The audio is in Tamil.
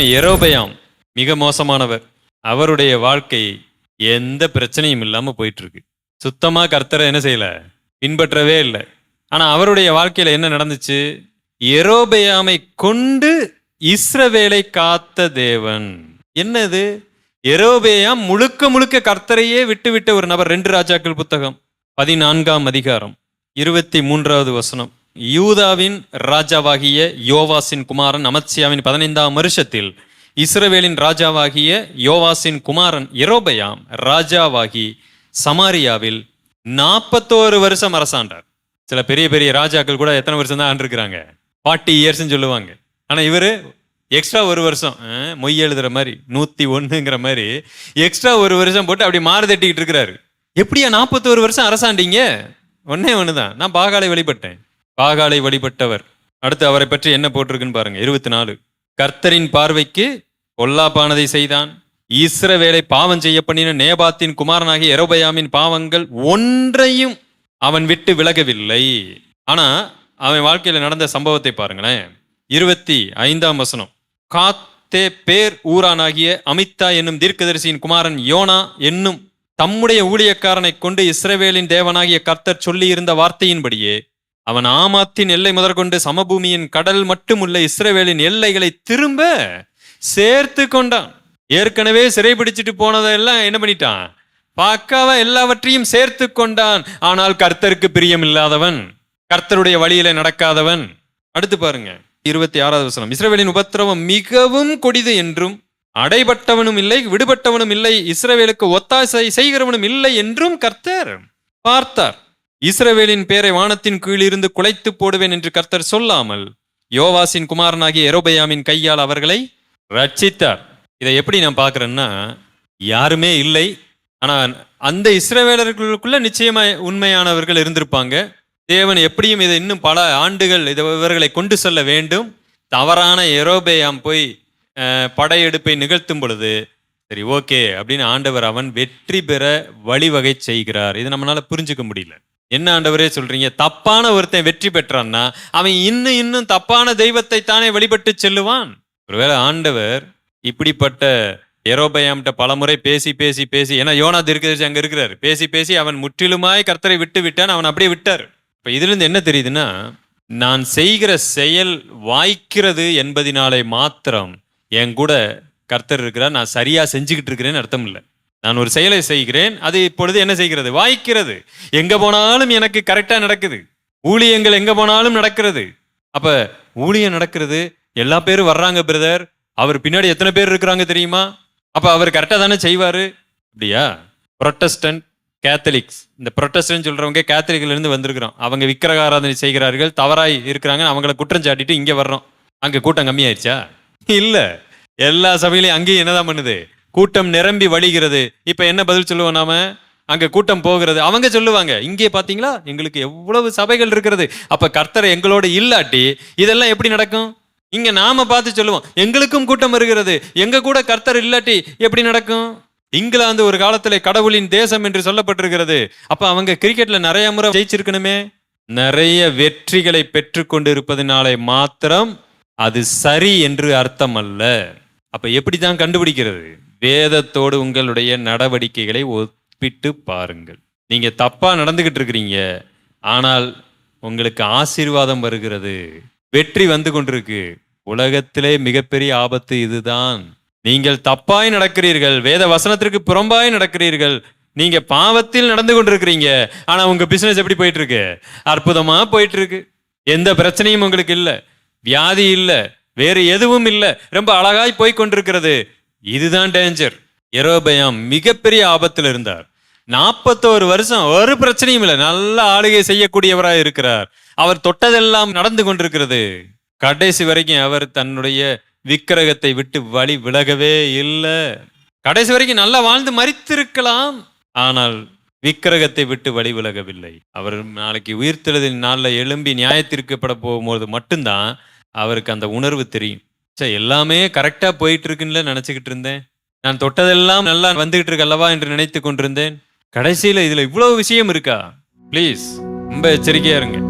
எரோபயாம் மிக மோசமானவர். அவருடைய வாழ்க்கை எந்த பிரச்சனையும் இல்லாம போயிட்டு இருக்கு சுத்தமா கர்த்தரை என்ன செய்யல? பின்பற்றவே இல்லை. ஆனா அவருடைய வாழ்க்கையில என்ன நடந்துச்சு? எரோபயாமை கொண்டு இஸ்ரவேலை காத்த தேவன். என்னது? எரோபேயாம் முழுக்க முழுக்க கர்த்தரையே விட்டுவிட்ட ஒரு நபர். ரெண்டு ராஜாக்கள் புத்தகம். பதினான்காம் அதிகாரம். இருபத்தி மூன்றாவது வசனம். யூதாவின் ராஜாவாகிய யோவாசின் குமாரன் அமத்சியாவின் பதினைந்தாம் வருஷத்தில் இஸ்ரவேலின் ராஜாவாகிய யோவாசின் குமாரன் எரோபயாம் ராஜாவாகி சமாரியாவில் நாற்பத்தோரு வருஷம் அரசாண்டார். சில பெரிய பெரிய ராஜாக்கள் கூட எத்தனை வருஷம் தான் ஆண்டிருக்கிறாங்க ஃபார்ட்டி இயர்ஸ்ன்னு சொல்லுவாங்க. ஆனால் இவர் எக்ஸ்ட்ரா ஒரு வருஷம் மொய் எழுதுற மாதிரி நூற்றி ஒன்றுங்கிற மாதிரி எக்ஸ்ட்ரா ஒரு வருஷம் போட்டு அப்படி மாறு தட்டிக்கிட்டு இருக்கிறாரு. எப்படியா நாற்பத்தோரு வருஷம் அரசாண்டிங்க? ஒன்னே ஒன்று தான் நான் பாகாலை வழிபட்டேன் பாகாலை வழிபட்டவர். அடுத்து அவரை பற்றி என்ன போட்டிருக்குன்னு பாருங்க. இருபத்தி நாலு கர்த்தரின் பார்வைக்கு பொல்லாப்பானதை செய்தான். இஸ்ரவேலை பாவம் செய்ய பண்ணின நேபாத்தின் குமாரனாகிய எரோபயாமின் பாவங்கள் ஒன்றையும் அவன் விட்டு விலகவில்லை. ஆனா அவன் வாழ்க்கையில நடந்த சம்பவத்தை பாருங்களேன். இருபத்தி ஐந்தாம் வசனம். காத்தே பேர் ஊரானாகிய அமித்தா என்னும் தீர்க்கதரிசியின் குமாரன் யோனா என்னும் தம்முடைய ஊழியக்காரனை கொண்டு இஸ்ரவேலின் தேவனாகிய கர்த்தர் சொல்லியிருந்த வார்த்தையின்படியே அவன் ஆமாத்தின் எல்லை முதற்கொண்டு சமபூமியின் கடல் மட்டுமுள்ள இஸ்ரவேலின் எல்லைகளை திரும்ப சேர்த்து கொண்டான். ஏற்கனவே சிறைபிடிச்சிட்டு போனதெல்லாம் என்ன பண்ணிட்டான்? பாக்காவ எல்லாவற்றையும் சேர்த்து கொண்டான். ஆனால் கர்த்தருக்கு பிரியம் இல்லாதவன் கர்த்தருடைய வழியில நடக்காதவன். அடுத்து பாருங்க இருபத்தி ஆறாவது வசனம். இஸ்ரவேலின் உபத்திரவம் மிகவும் கொடிது என்றும் அடைபட்டவனும் இல்லை விடுபட்டவனும் இல்லை இஸ்ரவேலுக்கு ஒத்தாசை செய்கிறவனும் இல்லை என்றும் கர்த்தர் பார்த்தார். இஸ்ரவேலின் பேரை வானத்தின் கீழிருந்து குலைத்து போடுவேன் என்று கர்த்தர் சொல்லாமல் யோவாசின் குமாரனாகிய எரோபயாமின் கையால் அவர்களை ரட்சித்தார் இதை எப்படி நான் பார்க்குறேன்னா யாருமே இல்லை. ஆனால் அந்த இஸ்ரவேலர்களுக்குள்ள நிச்சயமா உண்மையானவர்கள் இருந்திருப்பாங்க. தேவன் எப்படியும் இதை இன்னும் பல ஆண்டுகள் இதை இவர்களை கொண்டு செல்ல வேண்டும். தவறான எரோபேயாம் போய் படையெடுப்பை நிகழ்த்தும் பொழுது சரி ஓகே அப்படின்னு ஆண்டவர் அவன் வெற்றி பெற வழிவகை செய்கிறார். இது நம்மளால புரிஞ்சுக்க முடியல. என்ன ஆண்டவரே சொல்றீங்க? தப்பான ஒருத்தன் வெற்றி பெற்றான்னா அவன் இன்னும் இன்னும் தப்பான தெய்வத்தை தானே வழிபட்டு செல்லுவான்? ஒருவேளை ஆண்டவர் இப்படிப்பட்ட எரோபயாம்கிட்ட பலமுறை பேசி பேசி பேசி ஏன்னா யோனா தீர்க்கதரிசி அங்க இருக்கிறார். பேசி பேசி அவன் முற்றிலுமாய் கர்த்தரை விட்டு விட்டான் அவன் அப்படியே விட்டார். இப்ப இதுல இருந்து என்ன தெரியுதுன்னா நான் செய்கிற செயல் வாய்க்கிறது என்பதினாலே மாத்திரம் என் கூட கர்த்தர் இருக்கிறார் நான் சரியா செஞ்சுக்கிட்டு இருக்கிறேன்னு அர்த்தம் இல்லை. நான் ஒரு செயலை செய்கிறேன் அது இப்பொழுது என்ன செய்கிறது? வாய்க்கிறது. எங்க போனாலும் எனக்கு கரெக்டா நடக்குது. ஊழியங்கள் எங்க போனாலும் நடக்கிறது. அப்ப ஊழியம் நடக்கிறது எல்லா பேரும் வர்றாங்க பிரதர் அவர் பின்னாடி எத்தனை பேர் இருக்கிறாங்க தெரியுமா? அப்ப அவர் கரெக்டா தானே செய்வாரு? அப்படியா? ப்ரொட்டஸ்டன்ட் கேத்தலிக்ஸ் இந்த ப்ரொட்டஸ்டன் சொல்றவங்க கேத்தலிக்ல இருந்து வந்திருக்கிறோம். அவங்க விக்கிரக ஆராதனை செய்கிறார்கள் தவறாய் இருக்கிறாங்க அவங்கள குற்றம் சாட்டிட்டு இங்கே வர்றோம். அங்கே கூட்டம் கம்மியாயிருச்சா? இல்லை. எல்லா சபையிலையும் அங்கேயும் என்னதான் பண்ணுது? கூட்டம் நிரம்பி வழிகிறது. இப்போ என்ன பதில் சொல்லுவோம் நாம? அங்கே கூட்டம் போகிறது. அவங்க சொல்லுவாங்க இங்கே பார்த்தீங்களா எங்களுக்கு எவ்வளவு சபைகள் இருக்கிறது. அப்போ கர்த்தர் எங்களோட இல்லாட்டி இதெல்லாம் எப்படி நடக்கும்? இங்கே நாம பார்த்து சொல்லுவோம் எங்களுக்கும் கூட்டம் இருக்கிறது. எங்க கூட கர்த்தர் இல்லாட்டி எப்படி நடக்கும்? இங்கிலாந்து ஒரு காலத்தில் கடவுளின் தேசம் என்று சொல்லப்பட்டிருக்கிறது. அப்போ அவங்க கிரிக்கெட்டில் நிறைய முறை ஜெயிச்சிருக்கணுமே. நிறைய வெற்றிகளை பெற்று கொண்டிருப்பதனாலே மாத்திரம் அது சரி என்று அர்த்தம் அல்ல அப்போ எப்படி தான் கண்டுபிடிக்கிறது? வேதத்தோடு உங்களுடைய நடவடிக்கைகளை ஒப்பிட்டு பாருங்கள். நீங்க தப்பா நடந்துகிட்டு இருக்கிறீங்க. ஆனால் உங்களுக்கு ஆசீர்வாதம் வருகிறது. வெற்றி வந்து கொண்டிருக்கு. உலகத்திலே மிகப்பெரிய ஆபத்து இதுதான். நீங்கள் தப்பாய் நடக்கிறீர்கள். வேத வசனத்திற்கு புறம்பாய் நடக்கிறீர்கள். நீங்க பாவத்தில் நடந்து கொண்டிருக்கிறீங்க. ஆனா உங்க பிசினஸ் எப்படி போயிட்டு இருக்கு அற்புதமா போயிட்டு இருக்கு எந்த பிரச்சனையும் உங்களுக்கு இல்லை. வியாதி இல்லை. வேறு எதுவும் இல்லை. ரொம்ப அழகாய் போய் கொண்டிருக்கிறது. இதுதான் டேஞ்சர் எரோபயாம் மிகப்பெரிய ஆபத்தில் இருந்தார். நாற்பத்தோரு வருஷம் ஒரு பிரச்சனையும் இல்லை. நல்ல ஆளுகை செய்யக்கூடியவராக இருக்கிறார். அவர் தொட்டதெல்லாம் நடந்து கொண்டிருக்கிறது. கடைசி வரைக்கும் அவர் தன்னுடைய விக்கிரகத்தை விட்டு வழி விலகவே இல்லை. கடைசி வரைக்கும் நல்லா வாழ்ந்து மறித்திருக்கலாம் ஆனால் விக்கிரகத்தை விட்டு வழி விலகவில்லை. அவர் நாளைக்கு உயிர்த்தெழுதின் நாளில் எழும்பி நியாயத்திற்கப்பட போகும்போது மட்டும்தான் அவருக்கு அந்த உணர்வு தெரியும். சே எல்லாமே கரெக்டா போயிட்டு இருக்குன்னு நினச்சிக்கிட்டு இருந்தேன். நான் தொட்டதெல்லாம் நல்லா வந்துகிட்டு இருக்கல்லவா என்று நினைத்து கொண்டிருந்தேன். கடைசியில இதுல இவ்வளவு விஷயம் இருக்கா? ப்ளீஸ் ரொம்ப எச்சரிக்கையா இருங்க.